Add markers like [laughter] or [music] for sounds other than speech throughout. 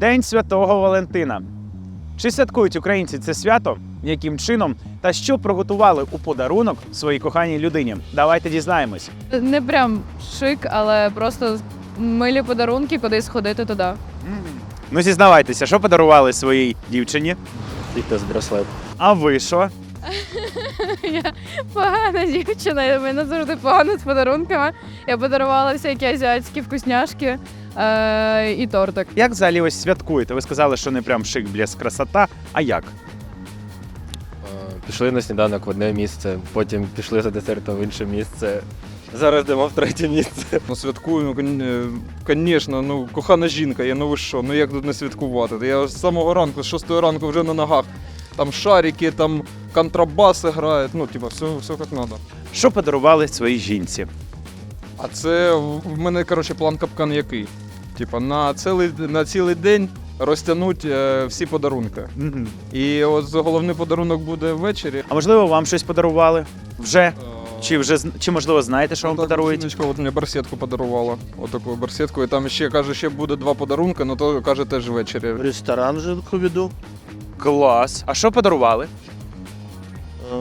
День Святого Валентина. Чи святкують українці це свято? Яким чином та що приготували у подарунок своїй коханій людині? Давайте дізнаємось. Не прям шик, але просто милі подарунки, кудись ходити туди. Ну, зізнавайтеся, що подарували своїй дівчині? Фітнес браслет. А ви що? [laughs] Я погана дівчина, в мене завжди погано з подарунками. Я подарувала всякі азіатські вкусняшки е- і тортик. Як взагалі ось святкуєте? Ви сказали, що не прям шик, блеск, красота. А як? Е, Пішли на сніданок в одне місце, потім пішли за десертом в інше місце. Зараз йдемо в третє місце. Ну, святкую, звісно, ну, кохана жінка, я ну ви що, ну як тут не святкувати? Я з самого ранку, з 6 ранку вже на ногах. Там шарики, там контрабаси грають, ну, типа, все, все як треба. Що подарували своїй жінці? А це в мене, коротше, план капкан який. Типа, на цілий, на цілий день розтягнуть е, всі подарунки. І от головний подарунок буде ввечері. А можливо, вам щось подарували? Вже? Е, Чи вже зн- чи можливо знаєте, що вам Ну, так, подарують? жіночка от мені барсетку подарувала. Отаку барсетку. І там ще каже, ще буде два подарунки, але то каже теж ввечері. В ресторан жінку веду. Клас. А що подарували? Е,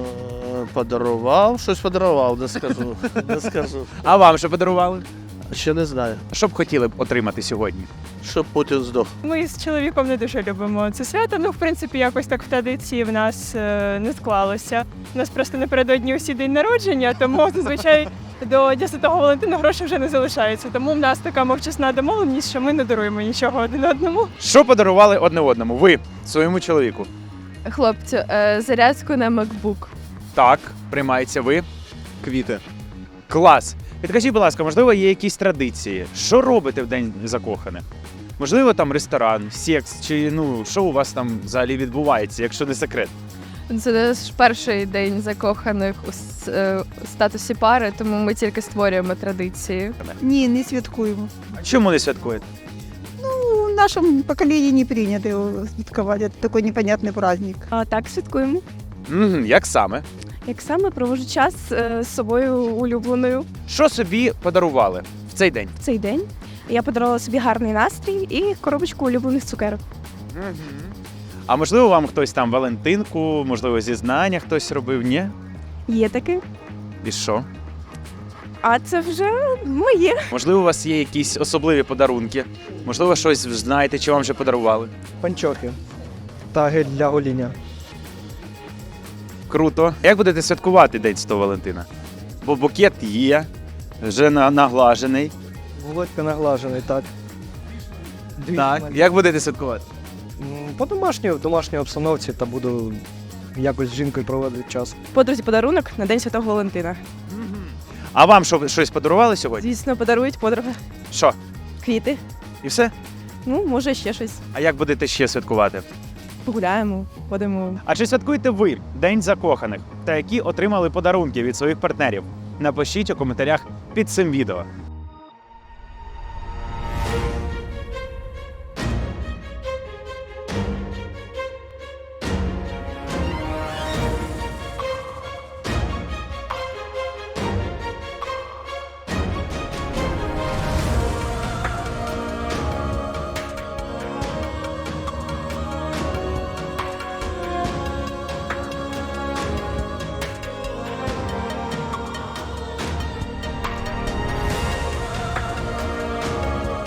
Подарував, щось подарував, не скажу. [laughs] Не скажу. А вам що подарували? Ще не знаю. А Що б хотіли б отримати сьогодні? Щоб Путін здох. Ми з чоловіком не дуже любимо це свято. Ну, в принципі, якось так в традиції в нас е, не склалося. У нас просто напередодні усі день народження, тому зазвичай до 10 Валентина грошей вже не залишається. Тому в нас така мовчасна домовленість, що ми не даруємо нічого один одному. Що подарували одне одному? Ви своєму чоловіку? Хлопцю, е- зарядку на MacBook. Так, приймається ви. Квіти. Клас. Підкажіть, будь ласка, можливо, є якісь традиції? Що робите в день закоханих? Можливо, там ресторан, секс, чи ну що у вас там взагалі відбувається, якщо не секрет? Це наш перший день закоханих у е, статусі пари, тому ми тільки створюємо традиції. Ні, не святкуємо. А чому не святкуєте? Ну, в нашому поколінні не прийнято святкувати. Це такий непонятний праздник. А так святкуємо. Мгм, як саме? Як саме проводжу час е, з собою улюбленою Що собі подарували в цей день? в цей день. Я подарувала собі гарний настрій і коробочку улюблених цукерок. А можливо, вам хтось там Валентинку, можливо, зізнання хтось робив? Ні? Є таке. І що? А це вже моє. Можливо, у вас є якісь особливі подарунки? Можливо, щось знаєте, чи вам вже подарували? панчохи та гель для гоління. Круто. Як будете святкувати День Святого Валентина? Бо букет є, вже на- наглажений. Володька наглажений, так. Дві Так. маленькі. Як будете святкувати? По домашній, в домашній обстановці та буду якось з жінкою проводити час. Подрузі подарунок на День Святого Валентина. А вам що, щось подарували сьогодні? Звісно, подарують подруга Що? квіти. І все? Ну, може, ще щось. А як будете ще святкувати? Погуляємо, ходимо. А чи святкуєте ви День закоханих та які отримали подарунки від своїх партнерів? Напишіть у коментарях під цим відео.